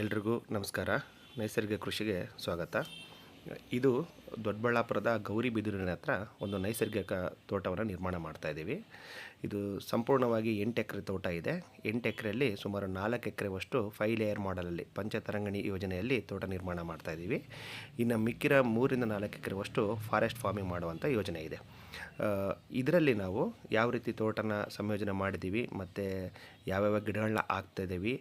ಎಲ್ರಿಗೂ ನಮಸ್ಕಾರ. ನೈಸರ್ಗಿಕ ಕೃಷಿಗೆ ಸ್ವಾಗತ. ಇದು ದೊಡ್ಡಬಳ್ಳಾಪುರದ ಗೌರಿಬಿದೂರಿನ ಹತ್ರ ಒಂದು ನೈಸರ್ಗಿಕ ತೋಟವನ್ನು ನಿರ್ಮಾಣ ಮಾಡ್ತಾ ಇದ್ದೀವಿ. ಇದು ಸಂಪೂರ್ಣವಾಗಿ ಎಂಟು ಎಕರೆ ತೋಟ ಇದೆ. ಎಂಟು ಎಕರೆಯಲ್ಲಿ ಸುಮಾರು ನಾಲ್ಕು ಎಕರೆವಷ್ಟು ಫೈವ್ ಲೇಯರ್ ಮಾಡಲಲ್ಲಿ ಪಂಚತರಂಗಿಣಿ ಯೋಜನೆಯಲ್ಲಿ ತೋಟ ನಿರ್ಮಾಣ ಮಾಡ್ತಾ ಇದ್ದೀವಿ. ಇನ್ನು ಮಿಕ್ಕಿರ ಮೂರಿಂದ ನಾಲ್ಕು ಎಕರೆವಷ್ಟು ಫಾರೆಸ್ಟ್ ಫಾರ್ಮಿಂಗ್ ಮಾಡುವಂಥ ಯೋಜನೆ ಇದೆ. ಇದರಲ್ಲಿ ನಾವು ಯಾವ ರೀತಿ ತೋಟನ ಸಂಯೋಜನೆ ಮಾಡಿದ್ದೀವಿ, ಮತ್ತು ಯಾವ್ಯಾವ ಗಿಡಗಳನ್ನ ಹಾಕ್ತಾಯಿದ್ದೀವಿ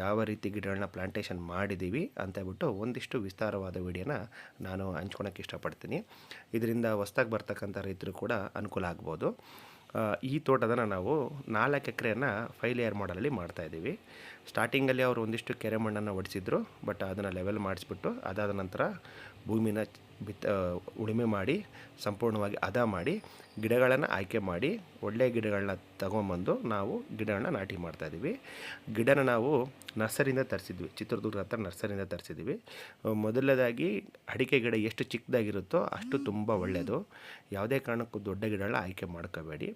ಯಾವ ರೀತಿ ಗಿಡಗಳನ್ನ ಪ್ಲಾಂಟೇಷನ್ ಮಾಡಿದ್ದೀವಿ ಅಂತ ಹೇಳ್ಬಿಟ್ಟು ಒಂದಿಷ್ಟು ವಿಸ್ತಾರವಾದ ವಿಡಿಯೋನ ನಾನು ಹಂಚ್ಕೊಳಕ್ಕೆ ಇಷ್ಟಪಡ್ತೀನಿ. ಇದರಿಂದ ಹೊಸ್ದಾಗಿ ಬರ್ತಕ್ಕಂಥ ರೈತರು ಕೂಡ ಅನುಕೂಲ ಆಗ್ಬೋದು. ಈ ತೋಟದನ್ನ ನಾವು ನಾಲ್ಕು ಎಕರೆಯನ್ನು ಫೈಲ್ ಲೇಯರ್ ಮಾಡಲಲ್ಲಿ ಮಾಡ್ತಾಯಿದ್ದೀವಿ ಸ್ಟಾರ್ಟಿಂಗಲ್ಲಿ ಅವರು ಒಂದಿಷ್ಟು ಕೆರೆ ಮಣ್ಣನ್ನು ಒಡಿಸಿದ್ರು, ಬಟ್ ಅದನ್ನು ಲೆವೆಲ್ ಮಾಡಿಸ್ಬಿಟ್ಟು ಅದಾದ ನಂತರ ಭೂಮಿನ ಬಿತ್ತ ಉಳುಮೆ ಮಾಡಿ, ಸಂಪೂರ್ಣವಾಗಿ ಹದ ಮಾಡಿ ಗಿಡಗಳನ್ನು ಆಯ್ಕೆ ಮಾಡಿ ಒಳ್ಳೆಯ ಗಿಡಗಳನ್ನ ತಗೊಂಬಂದು ನಾವು ಗಿಡಗಳನ್ನ ನಾಟಿ ಮಾಡ್ತಾಯಿದ್ದೀವಿ ಗಿಡನ ನಾವು ನರ್ಸರಿಯಿಂದ ತರಿಸಿದ್ವಿ. ಚಿತ್ರದುರ್ಗ ಹತ್ರ ನರ್ಸರಿಯಿಂದ ತರಿಸಿದ್ವಿ. ಮೊದಲನೇದಾಗಿ ಅಡಿಕೆ ಗಿಡ ಎಷ್ಟು ಚಿಕ್ಕದಾಗಿರುತ್ತೋ ಅಷ್ಟು ತುಂಬ ಒಳ್ಳೆಯದು. ಯಾವುದೇ ಕಾರಣಕ್ಕೂ ದೊಡ್ಡ ಗಿಡಗಳನ್ನ ಆಯ್ಕೆ ಮಾಡ್ಕೋಬೇಡಿ.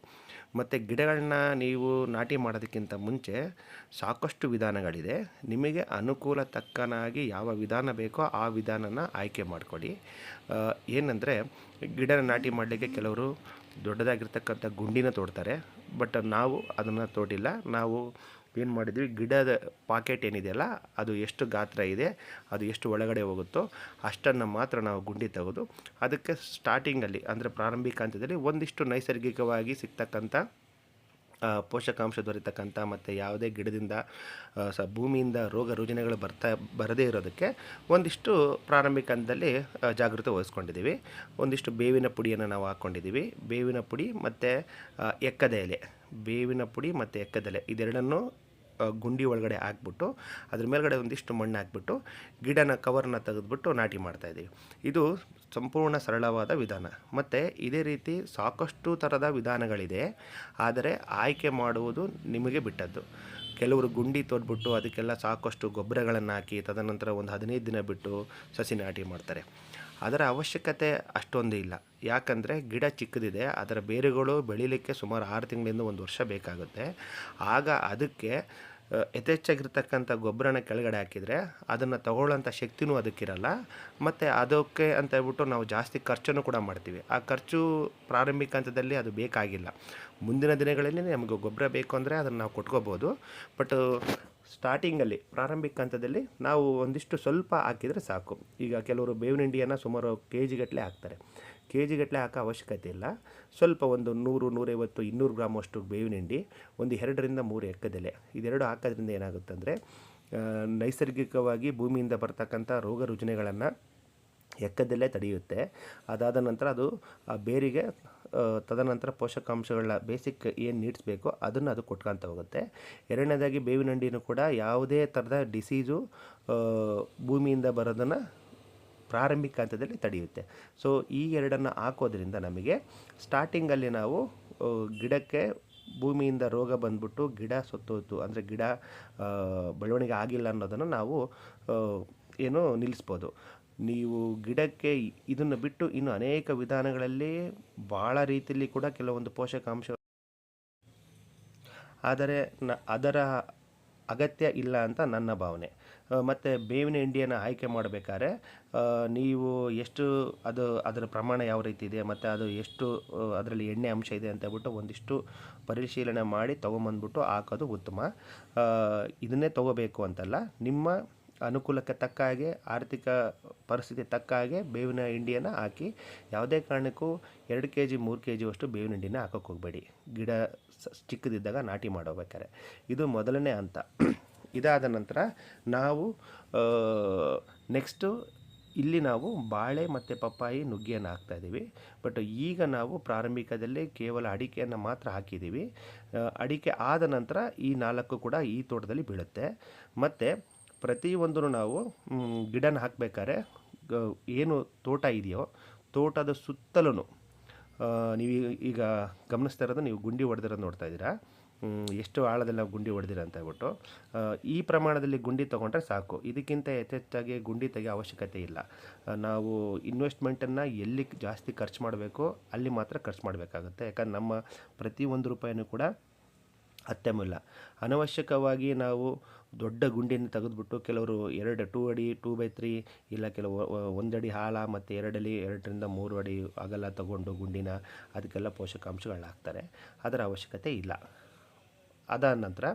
ಮತ್ತು ಗಿಡಗಳನ್ನ ನೀವು ನಾಟಿ ಮಾಡೋದಕ್ಕಿಂತ ಮುಂಚೆ ಸಾಕಷ್ಟು ವಿಧಾನಗಳಿದೆ. ನಿಮಗೆ ಅನುಕೂಲ ತಕ್ಕನಾಗಿ ಯಾವ ವಿಧಾನ ಬೇಕೋ ಆ ವಿಧಾನನ ಆಯ್ಕೆ ಮಾಡ್ಕೊಳ್ಳಿ. ಏನಂದರೆ ಗಿಡನ ನಾಟಿ ಮಾಡಲಿಕ್ಕೆ ಕೆಲವರು ದೊಡ್ಡದಾಗಿರ್ತಕ್ಕಂಥ ಗುಂಡಿನ ತೋಡ್ತಾರೆ. ಬಟ್ ನಾವು ಅದನ್ನು ತೋಡಿಲ್ಲ. ನಾವು ಏನು ಮಾಡಿದ್ವಿ, ಗಿಡದ ಪಾಕೆಟ್ ಏನಿದೆಯಲ್ಲ ಅದು ಎಷ್ಟು ಗಾತ್ರ ಇದೆ, ಅದು ಎಷ್ಟು ಒಳಗಡೆ ಹೋಗುತ್ತೋ ಅಷ್ಟನ್ನು ಮಾತ್ರ ನಾವು ಗುಂಡಿ ತೆಗೆದು, ಅದಕ್ಕೆ ಸ್ಟಾರ್ಟಿಂಗಲ್ಲಿ ಅಂದರೆ ಪ್ರಾರಂಭಿಕ ಹಂತದಲ್ಲಿ ಒಂದಿಷ್ಟು ನೈಸರ್ಗಿಕವಾಗಿ ಸಿಗ್ತಕ್ಕಂಥ ಪೋಷಕಾಂಶ ದೊರೆತಕ್ಕಂಥ ಮತ್ತು ಯಾವುದೇ ಗಿಡದಿಂದ ಸ ಭೂಮಿಯಿಂದ ರೋಗ ರುಜಿನಗಳು ಬರ್ತಾ, ಬರದೇ ಇರೋದಕ್ಕೆ ಒಂದಿಷ್ಟು ಪ್ರಾರಂಭಿಕ ಹಂತದಲ್ಲಿ ಜಾಗೃತೆ ವಹಿಸ್ಕೊಂಡಿದ್ದೀವಿ. ಒಂದಿಷ್ಟು ಬೇವಿನ ಪುಡಿಯನ್ನು ನಾವು ಹಾಕ್ಕೊಂಡಿದ್ದೀವಿ ಬೇವಿನ ಪುಡಿ ಮತ್ತು ಎಕ್ಕದ ಎಲೆ. ಬೇವಿನ ಪುಡಿ ಮತ್ತು ಎಕ್ಕದೆಲೆ ಇದೆರಡನ್ನು ಗುಂಡಿ ಒಳಗಡೆ ಹಾಕ್ಬಿಟ್ಟು, ಅದ್ರ ಮೇಲ್ಗಡೆ ಒಂದಿಷ್ಟು ಮಣ್ಣು ಹಾಕ್ಬಿಟ್ಟು, ಗಿಡನ ಕವರ್ನ ತೆಗೆದುಬಿಟ್ಟು ನಾಟಿ ಮಾಡ್ತಾ ಇದ್ದೀವಿ ಇದು ಸಂಪೂರ್ಣ ಸರಳವಾದ ವಿಧಾನ. ಮತ್ತು ಇದೇ ರೀತಿ ಸಾಕಷ್ಟು ಥರದ ವಿಧಾನಗಳಿದೆ. ಆದರೆ ಆಯ್ಕೆ ಮಾಡುವುದು ನಿಮಗೆ ಬಿಟ್ಟದ್ದು. ಕೆಲವರು ಗುಂಡಿ ತೋಡ್ಬಿಟ್ಟು ಅದಕ್ಕೆಲ್ಲ ಸಾಕಷ್ಟು ಗೊಬ್ಬರಗಳನ್ನು ಹಾಕಿ, ತದನಂತರ ಒಂದು ಹದಿನೈದು ದಿನ ಬಿಟ್ಟು ಸಸಿ ನಾಟಿ ಮಾಡ್ತಾರೆ. ಅದರ ಅವಶ್ಯಕತೆ ಅಷ್ಟೊಂದು ಇಲ್ಲ. ಯಾಕಂದರೆ ಗಿಡ ಚಿಕ್ಕದಿದೆ, ಅದರ ಬೇರುಗಳು ಬೆಳೀಲಿಕ್ಕೆ ಸುಮಾರು ಆರು ತಿಂಗಳಿಂದ ಒಂದು ವರ್ಷ ಬೇಕಾಗುತ್ತೆ. ಆಗ ಅದಕ್ಕೆ ಯಥೇಚ್ಛಾಗಿರ್ತಕ್ಕಂಥ ಗೊಬ್ಬರನ ಕೆಳಗಡೆ ಹಾಕಿದರೆ ಅದನ್ನು ತಗೊಳ್ಳೋಂಥ ಶಕ್ತಿನೂ ಅದಕ್ಕಿರಲ್ಲ. ಮತ್ತು ಅದಕ್ಕೆ ಅಂತ ಹೇಳ್ಬಿಟ್ಟು ನಾವು ಜಾಸ್ತಿ ಖರ್ಚನ್ನು ಕೂಡ ಮಾಡ್ತೀವಿ. ಆ ಖರ್ಚು ಪ್ರಾರಂಭಿಕ ಹಂತದಲ್ಲಿ ಅದು ಬೇಕಾಗಿಲ್ಲ. ಮುಂದಿನ ದಿನಗಳಲ್ಲಿ ನಮಗೆ ಗೊಬ್ಬರ ಬೇಕು ಅಂದರೆ ಅದನ್ನು ನಾವು ಕೊಟ್ಕೋಬೋದು. ಬಟ್ ಸ್ಟಾರ್ಟಿಂಗಲ್ಲಿ, ಪ್ರಾರಂಭಿಕ ಹಂತದಲ್ಲಿ ನಾವು ಒಂದಿಷ್ಟು ಸ್ವಲ್ಪ ಹಾಕಿದರೆ ಸಾಕು. ಈಗ ಕೆಲವರು ಬೇವಿನ ಹಿಂಡಿಯನ್ನು ಸುಮಾರು ಕೆ ಜಿಗಟ್ಟಲೆ ಹಾಕ್ತಾರೆ. ಕೆ ಜಿಗಟ್ಟಲೆ ಹಾಕೋ ಅವಶ್ಯಕತೆ ಇಲ್ಲ. ಸ್ವಲ್ಪ ಒಂದು ನೂರು, ನೂರೈವತ್ತು, ಇನ್ನೂರು ಗ್ರಾಮ್ ಅಷ್ಟು ಬೇವಿನ ಹಿಂಡಿ, ಒಂದು ಎರಡರಿಂದ ಮೂರು ಎಕ್ಕದೆಲೆ ಇದೆರಡು ಹಾಕೋದ್ರಿಂದ ಏನಾಗುತ್ತೆ ಅಂದರೆ ನೈಸರ್ಗಿಕವಾಗಿ ಭೂಮಿಯಿಂದ ಬರ್ತಕ್ಕಂಥ ರೋಗ ರುಜಿನಗಳನ್ನು ಎಕ್ಕದಲ್ಲೇ ತಡೆಯುತ್ತೆ. ಅದಾದ ನಂತರ ಅದು, ಆ ಬೇರಿಗೆ ತದನಂತರ ಪೋಷಕಾಂಶಗಳನ್ನ ಬೇಸಿಕ್ ಏನು ನೀಡ್ಸ್ ಬೇಕೋ ಅದನ್ನು ಅದು ಕೊಟ್ಕೊತ ಹೋಗುತ್ತೆ. ಎರಡನೇದಾಗಿ ಬೇವಿನ ಹಿಂಡಿನೂ ಕೂಡ ಯಾವುದೇ ಥರದ ಡಿಸೀಸು ಭೂಮಿಯಿಂದ ಬರೋದನ್ನು ಪ್ರಾರಂಭಿಕ ಹಂತದಲ್ಲಿ ತಡೆಯುತ್ತೆ. ಸೊ ಈ ಎರಡನ್ನು ಹಾಕೋದ್ರಿಂದ ನಮಗೆ ಸ್ಟಾರ್ಟಿಂಗಲ್ಲಿ ನಾವು ಗಿಡಕ್ಕೆ ಭೂಮಿಯಿಂದ ರೋಗ ಬಂದ್ಬಿಟ್ಟು ಗಿಡ ಸತ್ತೋಯ್ತು. ಅಂದರೆ ಗಿಡ ಬೆಳವಣಿಗೆ ಆಗಿಲ್ಲ ಅನ್ನೋದನ್ನು ನಾವು ಏನು ನಿಲ್ಲಿಸ್ಬೋದು. ನೀವು ಗಿಡಕ್ಕೆ ಇದನ್ನು ಬಿಟ್ಟು ಇನ್ನು ಅನೇಕ ವಿಧಾನಗಳಲ್ಲಿ ಭಾಳ ರೀತಿಯಲ್ಲಿ ಕೂಡ ಕೆಲವೊಂದು ಪೋಷಕಾಂಶ ಆದರೆ ನ ಅದರ ಅಗತ್ಯ ಇಲ್ಲ ಅಂತ ನನ್ನ ಭಾವನೆ. ಮತ್ತು ಬೇವಿನ ಹಿಂಡಿಯನ್ನು ಆಯ್ಕೆ ಮಾಡಬೇಕಾದ್ರೆ ನೀವು ಎಷ್ಟು, ಅದು ಅದರ ಪ್ರಮಾಣ ಯಾವ ರೀತಿ ಇದೆ, ಮತ್ತು ಅದು ಎಷ್ಟು ಅದರಲ್ಲಿ ಎಣ್ಣೆ ಅಂಶ ಇದೆ ಅಂತ ಹೇಳ್ಬಿಟ್ಟು ಒಂದಿಷ್ಟು ಪರಿಶೀಲನೆ ಮಾಡಿ ತೊಗೊಂಬಂದ್ಬಿಟ್ಟು ಹಾಕೋದು ಉತ್ತಮ. ಇದನ್ನೇ ತೊಗೋಬೇಕು ಅಂತಲ್ಲ, ನಿಮ್ಮ ಅನುಕೂಲಕ್ಕೆ ತಕ್ಕ ಹಾಗೆ, ಆರ್ಥಿಕ ಪರಿಸ್ಥಿತಿ ತಕ್ಕ ಹಾಗೆ ಬೇವಿನ ಹಿಂಡಿಯನ್ನು ಹಾಕಿ, ಯಾವುದೇ ಕಾರಣಕ್ಕೂ ಎರಡು ಕೆ ಜಿ ಮೂರು ಕೆ ಜಿಯಷ್ಟು ಬೇವಿನ ಹಿಂಡಿನ ಹಾಕೋಕ್ಕೆ ಹೋಗಬೇಡಿ. ಗಿಡ ಚಿಕ್ಕದಿದ್ದಾಗ ನಾಟಿ ಮಾಡೋಬೇಕಾರೆ ಇದು ಮೊದಲನೇ ಹಂತ. ಇದಾದ ನಂತರ ನಾವು ನೆಕ್ಸ್ಟು ಇಲ್ಲಿ ನಾವು ಬಾಳೆ ಮತ್ತು ಪಪ್ಪಾಯಿ ನುಗ್ಗೆಯನ್ನು ಹಾಕ್ತಾಯಿದ್ದೀವಿ ಬಟ್ ಈಗ ನಾವು ಪ್ರಾರಂಭಿಕದಲ್ಲಿ ಕೇವಲ ಅಡಿಕೆಯನ್ನು ಮಾತ್ರ ಹಾಕಿದ್ದೀವಿ. ಅಡಿಕೆ ಆದ ನಂತರ ಈ ನಾಲ್ಕು ಕೂಡ ಈ ತೋಟದಲ್ಲಿ ಬೀಳುತ್ತೆ. ಮತ್ತು ಪ್ರತಿಯೊಂದನ್ನು ನಾವು ಗಿಡನ ಹಾಕಬೇಕಾದ್ರೆ ಏನು ತೋಟ ಇದೆಯೋ, ತೋಟದ ಸುತ್ತಲೂ ನೀವು ಈಗ ಗಮನಿಸ್ತಾ ಇರೋದು ನೀವು ಗುಂಡಿ ಹೊಡೆದಿರೋದು ನೋಡ್ತಾ ಇದ್ದೀರಾ. ಎಷ್ಟು ಆಳದಲ್ಲಿ ನಾವು ಗುಂಡಿ ಹೊಡೆದಿರ ಅಂತ ಹೇಳ್ಬಿಟ್ಟು ಈ ಪ್ರಮಾಣದಲ್ಲಿ ಗುಂಡಿ ತೊಗೊಂಡ್ರೆ ಸಾಕು. ಇದಕ್ಕಿಂತ ಯಥೇಚ್ಛಾಗಿ ಗುಂಡಿ ತೆಗೆಯೋ ಅವಶ್ಯಕತೆ ಇಲ್ಲ. ನಾವು ಇನ್ವೆಸ್ಟ್ಮೆಂಟನ್ನು ಎಲ್ಲಿ ಜಾಸ್ತಿ ಖರ್ಚು ಮಾಡಬೇಕು, ಅಲ್ಲಿ ಮಾತ್ರ ಖರ್ಚು ಮಾಡಬೇಕಾಗುತ್ತೆ. ಯಾಕಂದ್ರೆ ನಮ್ಮ ಪ್ರತಿ ಒಂದು ರೂಪಾಯಿನೂ ಕೂಡ ಅತ್ಯಮೂಲ್ಯ ಅನವಶ್ಯಕವಾಗಿ ನಾವು ದೊಡ್ಡ ಗುಂಡಿಯನ್ನು ತೆಗೆದುಬಿಟ್ಟು ಕೆಲವರು ಎರಡು ಟೂ ಅಡಿ, ಟೂ ಬೈ ತ್ರೀ, ಇಲ್ಲ ಕೆಲವು ಒಂದಡಿ ಆಳ ಮತ್ತು ಎರಡಲ್ಲಿ ಎರಡರಿಂದ ಮೂರು ಅಡಿ ಅಗಲ ತಗೊಂಡು ಗುಂಡಿನ, ಅದಕ್ಕೆಲ್ಲ ಪೋಷಕಾಂಶಗಳನ್ನ ಹಾಕ್ತಾರೆ ಅದರ ಅವಶ್ಯಕತೆ ಇಲ್ಲ. ಅದಾದ ನಂತರ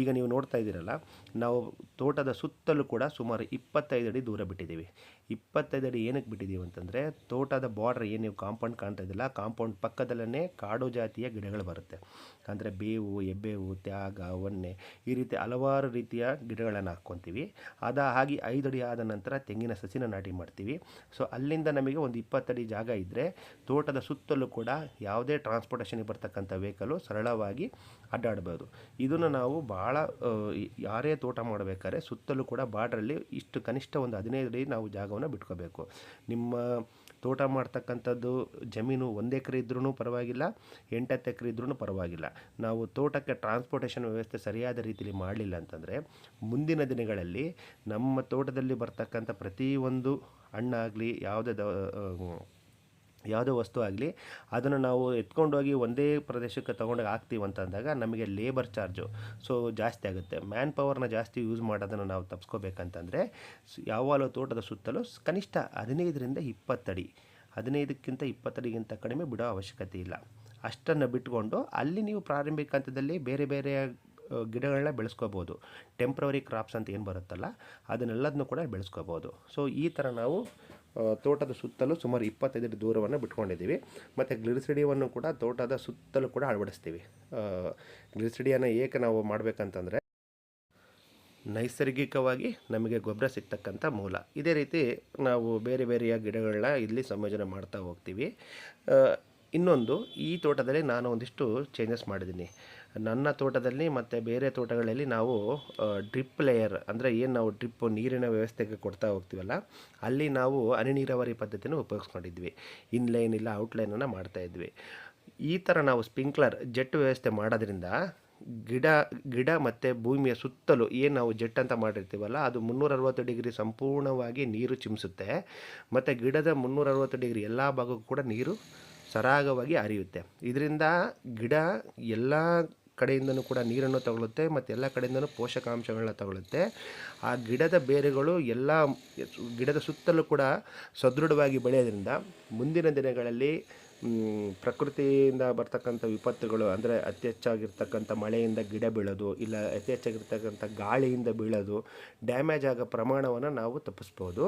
ಈಗ ನೀವು ನೋಡ್ತಾ ಇದ್ದೀರಲ್ಲ, ನಾವು ತೋಟದ ಸುತ್ತಲೂ ಕೂಡ ಸುಮಾರು ಇಪ್ಪತ್ತೈದು ಅಡಿ ದೂರ ಬಿಟ್ಟಿದ್ದೀವಿ. ಇಪ್ಪತ್ತೈದು ಅಡಿ ಏನಕ್ಕೆ ಬಿಟ್ಟಿದ್ದೀವಿ ಅಂತಂದರೆ, ತೋಟದ ಬಾರ್ಡ್ರ್ ಏನು ನೀವು ಕಾಂಪೌಂಡ್ ಕಾಣ್ತಾ ಇದ್ದಿಲ್ಲ ಕಾಂಪೌಂಡ್ ಪಕ್ಕದಲ್ಲೇ ಕಾಡು ಜಾತಿಯ ಗಿಡಗಳು ಬರುತ್ತೆ. ಅಂದರೆ ಬೇವು, ಎಬ್ಬೇವು, ತ್ಯಾಗ ಒನ್ನೆ ಈ ರೀತಿ ಹಲವಾರು ರೀತಿಯ ಗಿಡಗಳನ್ನು ಹಾಕ್ಕೊತೀವಿ. ಅದ ಹಾಗೆ ಐದು ಅಡಿ ಆದ ನಂತರ ತೆಂಗಿನ ಸಸಿನ ನಾಟಿ ಮಾಡ್ತೀವಿ. ಸೊ ಅಲ್ಲಿಂದ ನಮಗೆ ಒಂದು ಇಪ್ಪತ್ತಡಿ ಜಾಗ ಇದ್ದರೆ ತೋಟದ ಸುತ್ತಲೂ ಕೂಡ ಯಾವುದೇ ಟ್ರಾನ್ಸ್ಪೋರ್ಟೇಷನ್ಗೆ ಬರ್ತಕ್ಕಂಥ ವೆಹಿಕಲು ಸರಳವಾಗಿ ಅಡ್ಡಾಡ್ಬೋದು. ಇದನ್ನು ನಾವು ಭಾಳ ಯಾರೇ ತೋಟ ಮಾಡಬೇಕಾದ್ರೆ ಸುತ್ತಲೂ ಕೂಡ ಬಾರ್ಡ್ರಲ್ಲಿ ಇಷ್ಟು ಕನಿಷ್ಠ ಒಂದು ಹದಿನೈದು ಅಡಿ ನಾವು ಜಾಗವನ್ನು ಬಿಟ್ಕೋಬೇಕು. ನಿಮ್ಮ ತೋಟ ಮಾಡ್ತಕ್ಕಂಥದ್ದು ಜಮೀನು ಒಂದು ಎಕರೆ ಇದ್ರೂ ಪರವಾಗಿಲ್ಲ, ಎಂಟತ್ತು ಎಕರೆ ಇದ್ರೂ ಪರವಾಗಿಲ್ಲ. ನಾವು ತೋಟಕ್ಕೆ ಟ್ರಾನ್ಸ್ಪೋರ್ಟೇಷನ್ ವ್ಯವಸ್ಥೆ ಸರಿಯಾದ ರೀತಿಯಲ್ಲಿ ಮಾಡಲಿಲ್ಲ ಅಂತಂದರೆ, ಮುಂದಿನ ದಿನಗಳಲ್ಲಿ ನಮ್ಮ ತೋಟದಲ್ಲಿ ಬರ್ತಕ್ಕಂಥ ಪ್ರತಿಯೊಂದು ಹಣ್ಣಾಗಲಿ, ಯಾವುದೇ ದ ಯಾವುದೇ ವಸ್ತು ಆಗಲಿ, ಅದನ್ನು ನಾವು ಎತ್ಕೊಂಡೋಗಿ ಒಂದೇ ಪ್ರದೇಶಕ್ಕೆ ತೊಗೊಂಡೋಗಿ ಹಾಕ್ತೀವಿ ಅಂತಂದಾಗ ನಮಗೆ ಲೇಬರ್ ಚಾರ್ಜು ಸೊ ಜಾಸ್ತಿ ಆಗುತ್ತೆ. ಮ್ಯಾನ್ ಪವರ್ನ ಜಾಸ್ತಿ ಯೂಸ್ ಮಾಡೋದನ್ನು ನಾವು ತಪ್ಪಿಸ್ಕೋಬೇಕಂತಂದರೆ ಸ್- ಯಾವಾಗಲೂ ತೋಟದ ಸುತ್ತಲೂ ಕನಿಷ್ಠ ಹದಿನೈದರಿಂದ ಇಪ್ಪತ್ತಡಿ, ಹದಿನೈದಕ್ಕಿಂತ ಇಪ್ಪತ್ತಡಿಗಿಂತ ಕಡಿಮೆ ಬಿಡೋ ಅವಶ್ಯಕತೆ ಇಲ್ಲ. ಅಷ್ಟನ್ನು ಬಿಟ್ಕೊಂಡು ಅಲ್ಲಿ ನೀವು ಪ್ರಾರಂಭಿಕ ಹಂತದಲ್ಲಿ ಬೇರೆ ಬೇರೆ ಗಿಡಗಳನ್ನ ಬೆಳೆಸ್ಕೋಬೋದು. ಟೆಂಪ್ರವರಿ ಕ್ರಾಪ್ಸ್ ಅಂತ ಏನು ಬರುತ್ತಲ್ಲ, ಅದನ್ನೆಲ್ಲದನ್ನು ಕೂಡ ಬೆಳೆಸ್ಕೋಬೋದು. ಸೊ ಈ ಥರ ನಾವು ತೋಟದ ಸುತ್ತಲೂ ಸುಮಾರು ಇಪ್ಪತ್ತೈದು ದೂರವನ್ನು ಬಿಟ್ಕೊಂಡಿದ್ದೀವಿ. ಮತ್ತು ಗ್ಲಿರಿಸಿಡಿಯನ್ನು ಕೂಡ ತೋಟದ ಸುತ್ತಲೂ ಕೂಡ ಅಳವಡಿಸ್ತೀವಿ. ಗ್ಲಿರಿಸಿಡಿಯನ್ನು ಏಕೆ ನಾವು ಮಾಡಬೇಕಂತಂದರೆ ನೈಸರ್ಗಿಕವಾಗಿ ನಮಗೆ ಗೊಬ್ಬರ ಸಿಗ್ತಕ್ಕಂಥ ಮೂಲ. ಇದೇ ರೀತಿ ನಾವು ಬೇರೆ ಬೇರೆಯ ಗಿಡಗಳನ್ನ ಇಲ್ಲಿ ಸಂಯೋಜನೆ ಮಾಡ್ತಾ ಹೋಗ್ತೀವಿ. ಇನ್ನೊಂದು ಈ ತೋಟದಲ್ಲಿ ನಾನು ಒಂದಿಷ್ಟು ಚೇಂಜಸ್ ಮಾಡಿದ್ದೀನಿ. ನನ್ನ ತೋಟದಲ್ಲಿ ಮತ್ತು ಬೇರೆ ತೋಟಗಳಲ್ಲಿ ನಾವು ಡ್ರಿಪ್ ಲೇಯರ್ ಅಂದರೆ ಏನು ನಾವು ಡ್ರಿಪ್ ನೀರಿನ ವ್ಯವಸ್ಥೆಗೆ ಕೊಡ್ತಾ ಹೋಗ್ತೀವಲ್ಲ, ಅಲ್ಲಿ ನಾವು ಹನಿ ನೀರಾವರಿ ಪದ್ಧತಿನ ಉಪಯೋಗಿಸ್ಕೊಂಡಿದ್ವಿ. ಇನ್ಲೈನ್ ಇಲ್ಲ ಔಟ್ಲೈನನ್ನು ಮಾಡ್ತಾಯಿದ್ವಿ ಈ ಥರ ನಾವು ಸ್ಪ್ರಿಂಕ್ಲರ್ ಜೆಟ್ ವ್ಯವಸ್ಥೆ ಮಾಡೋದ್ರಿಂದ ಗಿಡ ಗಿಡ ಮತ್ತು ಭೂಮಿಯ ಸುತ್ತಲೂ ಏನು ನಾವು ಜೆಟ್ ಅಂತ ಮಾಡಿರ್ತೀವಲ್ಲ, ಅದು ಮುನ್ನೂರ ಅರವತ್ತು ಡಿಗ್ರಿ ಸಂಪೂರ್ಣವಾಗಿ ನೀರು ಚಿಮ್ಮಿಸುತ್ತೆ ಮತ್ತು ಗಿಡದ ಮುನ್ನೂರ ಅರವತ್ತು ಡಿಗ್ರಿ ಎಲ್ಲ ಭಾಗಕ್ಕೂ ಕೂಡ ನೀರು ಸರಾಗವಾಗಿ ಹರಿಯುತ್ತೆ. ಇದರಿಂದ ಗಿಡ ಎಲ್ಲ ಕಡೆಯಿಂದನೂ ಕೂಡ ನೀರನ್ನು ತಗೊಳುತ್ತೆ ಮತ್ತು ಎಲ್ಲ ಕಡೆಯಿಂದನೂ ಪೋಷಕಾಂಶಗಳನ್ನ ತಗೊಳುತ್ತೆ ಆ ಗಿಡದ ಬೇರುಗಳು ಎಲ್ಲ ಗಿಡದ ಸುತ್ತಲೂ ಕೂಡ ಸದೃಢವಾಗಿ ಬೆಳೆಯೋದ್ರಿಂದ ಮುಂದಿನ ದಿನಗಳಲ್ಲಿ ಪ್ರಕೃತಿಯಿಂದ ಬರ್ತಕ್ಕಂಥ ವಿಪತ್ತುಗಳು ಅಂದರೆ ಅತಿ ಹೆಚ್ಚಾಗಿರ್ತಕ್ಕಂಥ ಮಳೆಯಿಂದ ಗಿಡ ಬೀಳೋದು, ಇಲ್ಲ ಅತಿ ಹೆಚ್ಚಾಗಿರ್ತಕ್ಕಂಥ ಗಾಳಿಯಿಂದ ಬೀಳೋದು ಡ್ಯಾಮೇಜ್ ಆಗೋ ಪ್ರಮಾಣವನ್ನು ನಾವು ತಪ್ಪಿಸ್ಬೋದು.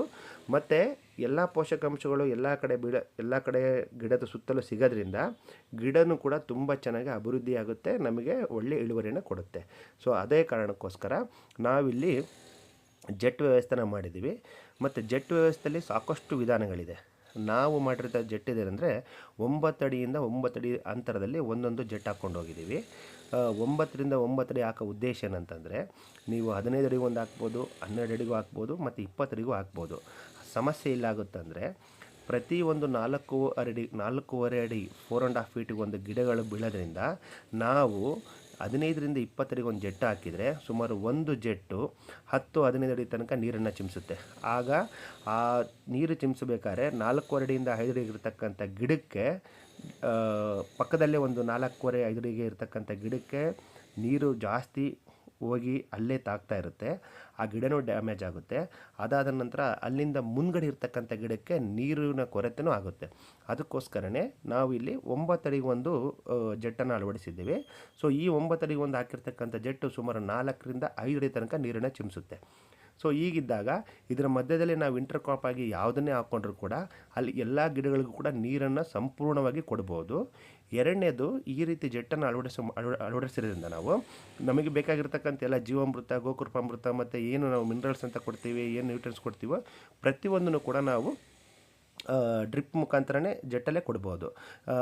ಮತ್ತು ಎಲ್ಲ ಪೋಷಕಾಂಶಗಳು ಎಲ್ಲ ಕಡೆ ಬೀಳ, ಎಲ್ಲ ಕಡೆ ಗಿಡದ ಸುತ್ತಲೂ ಸಿಗೋದ್ರಿಂದ ಗಿಡನೂ ಕೂಡ ತುಂಬ ಚೆನ್ನಾಗಿ ಅಭಿವೃದ್ಧಿ ಆಗುತ್ತೆ, ನಮಗೆ ಒಳ್ಳೆಯ ಇಳುವರಿನ ಕೊಡುತ್ತೆ. ಸೊ ಅದೇ ಕಾರಣಕ್ಕೋಸ್ಕರ ನಾವಿಲ್ಲಿ ಜೆಟ್ ವ್ಯವಸ್ಥೆನ ಮಾಡಿದ್ದೀವಿ. ಮತ್ತು ಜೆಟ್ ವ್ಯವಸ್ಥೆಯಲ್ಲಿ ಸಾಕಷ್ಟು ವಿಧಾನಗಳಿದೆ. ನಾವು ಮಾಡಿರೋ ಜೆಟ್ ಇದೆ ಅಂದರೆ ಒಂಬತ್ತು ಅಡಿಯಿಂದ ಒಂಬತ್ತು ಅಡಿ ಅಂತರದಲ್ಲಿ ಒಂದೊಂದು ಜೆಟ್ ಹಾಕ್ಕೊಂಡು ಹೋಗಿದ್ದೀವಿ. ಒಂಬತ್ತರಿಂದ ಒಂಬತ್ತು ಅಡಿ ಹಾಕೋ ಉದ್ದೇಶ ಏನಂತಂದರೆ ನೀವು ಹದಿನೈದು ಅಡಿಗೂ ಒಂದು ಹಾಕ್ಬೋದು, ಹನ್ನೆರಡು ಅಡಿಗೂ ಹಾಕ್ಬೋದು, ಮತ್ತು ಇಪ್ಪತ್ತರಿಗೂ ಹಾಕ್ಬೋದು. ಸಮಸ್ಯೆ ಇಲ್ಲಾಗುತ್ತಂದರೆ ಪ್ರತಿ ಒಂದು ನಾಲ್ಕು ಅಡಿ, ನಾಲ್ಕೂವರೆ ಅಡಿ ಫೋರ್ ಆ್ಯಂಡ್ ಹಾಫ್ ಫೀಟಿಗೆ ಒಂದು ಗಿಡಗಳು ಬೀಳೋದ್ರಿಂದ ನಾವು ಹದಿನೈದರಿಂದ ಇಪ್ಪತ್ತರಿಗೆ ಒಂದು ಜೆಟ್ ಹಾಕಿದರೆ ಸುಮಾರು ಒಂದು ಜೆಟ್ಟು ಹತ್ತು ಹದಿನೈದು ಅಡಿ ತನಕ ನೀರನ್ನು ಚಿಮ್ಮಿಸುತ್ತೆ ಆಗ ಆ ನೀರು ಚಿಮ್ಮಿಸ್ಬೇಕಾದ್ರೆ ನಾಲ್ಕೂವರೆ ಅಡಿಯಿಂದ ಇರತಕ್ಕಂಥ ಗಿಡಕ್ಕೆ ಪಕ್ಕದಲ್ಲೇ ಒಂದು ನಾಲ್ಕೂವರೆ ಐದು ಅಡಿಗೆ ಇರತಕ್ಕಂಥ ಗಿಡಕ್ಕೆ ನೀರು ಜಾಸ್ತಿ ಹೋಗಿ ಅಲ್ಲೇ ತಾಗ್ತಾ ಇರುತ್ತೆ. ಆ ಗಿಡನೂ ಡ್ಯಾಮೇಜ್ ಆಗುತ್ತೆ. ಅದಾದ ನಂತರ ಅಲ್ಲಿಂದ ಮುಂದ್ಗಡೆ ಇರ್ತಕ್ಕಂಥ ಗಿಡಕ್ಕೆ ನೀರಿನ ಕೊರತೆನೂ ಆಗುತ್ತೆ. ಅದಕ್ಕೋಸ್ಕರನೇ ನಾವು ಇಲ್ಲಿ ಒಂಬತ್ತಡಿಗೆ ಒಂದು ಜೆಟ್ಟನ್ನು ಅಳವಡಿಸಿದ್ದೀವಿ. ಸೊ, ಈ ಒಂಬತ್ತಡಿಗೆ ಒಂದು ಹಾಕಿರ್ತಕ್ಕಂಥ ಜೆಟ್ಟು ಸುಮಾರು ನಾಲ್ಕರಿಂದ ಐದು ಅಡಿ ತನಕ ನೀರನ್ನು ಚಿಮ್ಮಿಸುತ್ತೆ ಸೊ ಈಗಿದ್ದಾಗ ಇದರ ಮಧ್ಯದಲ್ಲಿ ನಾವು ಇಂಟರ್ ಕ್ರಾಪ್ ಆಗಿ ಯಾವುದನ್ನೇ ಹಾಕ್ಕೊಂಡ್ರೂ ಕೂಡ ಅಲ್ಲಿ ಎಲ್ಲ ಗಿಡಗಳಿಗೂ ಕೂಡ ನೀರನ್ನು ಸಂಪೂರ್ಣವಾಗಿ ಕೊಡ್ಬೋದು. ಎರಡನೇದು ಈ ರೀತಿ ಜೆಟ್ಟನ್ನು ಅಳವಡಿಸ ಅಳವ- ಅಳವಡಿಸಿರೋದ್ರಿಂದ ನಾವು ನಮಗೆ ಬೇಕಾಗಿರ್ತಕ್ಕಂಥ ಎಲ್ಲ ಜೀವಾಮೃತ, ಗೋಕೃಪಾಮೃತ ಮತ್ತು ಏನು ನಾವು ಮಿನರಲ್ಸ್ ಅಂತ ಕೊಡ್ತೀವಿ, ಏನು ನ್ಯೂಟ್ರಿಯನ್ಸ್ ಕೊಡ್ತೀವೋ ಪ್ರತಿಯೊಂದನ್ನು ಕೂಡ ನಾವು ಡ್ರಿಪ್ ಮುಖಾಂತರನೇ ಜೆಟ್ಟಲ್ಲೇ ಕೊಡ್ಬೋದು.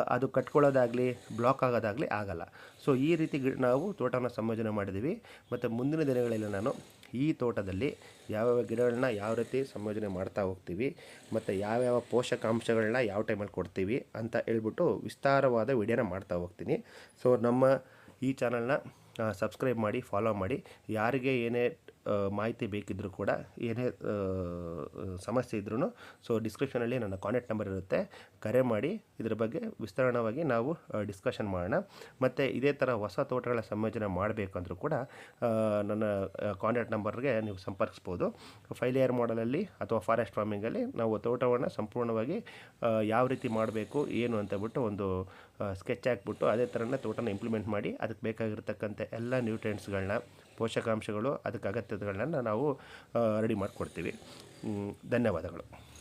ಅದು ಕಟ್ಕೊಳ್ಳೋದಾಗಲಿ ಬ್ಲಾಕ್ ಆಗೋದಾಗಲಿ ಆಗಲ್ಲ. ಸೊ ಈ ರೀತಿ ನಾವು ತೋಟನ ಸಂಯೋಜನೆ ಮಾಡಿದ್ದೀವಿ. ಮತ್ತು ಮುಂದಿನ ದಿನಗಳಲ್ಲಿ ನಾನು ಈ ತೋಟದಲ್ಲಿ ಯಾವ್ಯಾವ ಗಿಡಗಳನ್ನ ಯಾವ ರೀತಿ ಸಂಯೋಜನೆ ಮಾಡ್ತಾ ಹೋಗ್ತೀವಿ, ಮತ್ತು ಯಾವ್ಯಾವ ಪೋಷಕಾಂಶಗಳನ್ನ ಯಾವ ಟೈಮಲ್ಲಿ ಕೊಡ್ತೀವಿ ಅಂತ ಹೇಳ್ಬಿಟ್ಟು ವಿಸ್ತಾರವಾದ ವಿಡಿಯೋನ ಮಾಡ್ತಾ ಹೋಗ್ತೀನಿ. ಸೊ ನಮ್ಮ ಈ ಚಾನಲ್ನ ಸಬ್ಸ್ಕ್ರೈಬ್ ಮಾಡಿ ಫಾಲೋ ಮಾಡಿ. ಯಾರಿಗೆ ಏನೇ ಮಾಹಿತಿ ಬೇಕಿದ್ದರೂ ಕೂಡ ಏನೇ ಸಮಸ್ಯೆ ಇದ್ರೂ ಸೊ ಡಿಸ್ಕ್ರಿಪ್ಷನಲ್ಲಿ ನನ್ನ ಕಾಂಟ್ಯಾಕ್ಟ್ ನಂಬರ್ ಇರುತ್ತೆ. ಕರೆ ಮಾಡಿ, ಇದ್ರ ಬಗ್ಗೆ ವಿಸ್ತರಣವಾಗಿ ನಾವು ಡಿಸ್ಕಷನ್ ಮಾಡೋಣ. ಮತ್ತು ಇದೇ ಥರ ಹೊಸ ತೋಟಗಳ ಸಂಯೋಜನೆ ಮಾಡಬೇಕಂದ್ರೂ ಕೂಡ ನನ್ನ ಕಾಂಟ್ಯಾಕ್ಟ್ ನಂಬರ್ಗೆ ನೀವು ಸಂಪರ್ಕಿಸ್ಬೋದು. ಫೈವ್ ಇಯರ್ ಮಾಡಲಲ್ಲಿ ಅಥವಾ ಫಾರೆಸ್ಟ್ ಫಾರ್ಮಿಂಗಲ್ಲಿ ನಾವು ತೋಟವನ್ನು ಸಂಪೂರ್ಣವಾಗಿ ಯಾವ ರೀತಿ ಮಾಡಬೇಕು, ಏನು ಅಂತ ಬಿಟ್ಟು ಒಂದು ಸ್ಕೆಚ್ ಹಾಕ್ಬಿಟ್ಟು ಅದೇ ಥರನೇ ತೋಟನ ಇಂಪ್ಲಿಮೆಂಟ್ ಮಾಡಿ, ಅದಕ್ಕೆ ಬೇಕಾಗಿರ್ತಕ್ಕಂಥ ಎಲ್ಲ ನ್ಯೂಟ್ರಿಯೆಂಟ್ಸ್ಗಳನ್ನ ಪೋಷಕಾಂಶಗಳು ಅದಕ್ಕೆ ಅಗತ್ಯತೆಗಳನ್ನ ನಾವು ರೆಡಿ ಮಾಡಿಕೊಡ್ತೀವಿ. ಧನ್ಯವಾದಗಳು.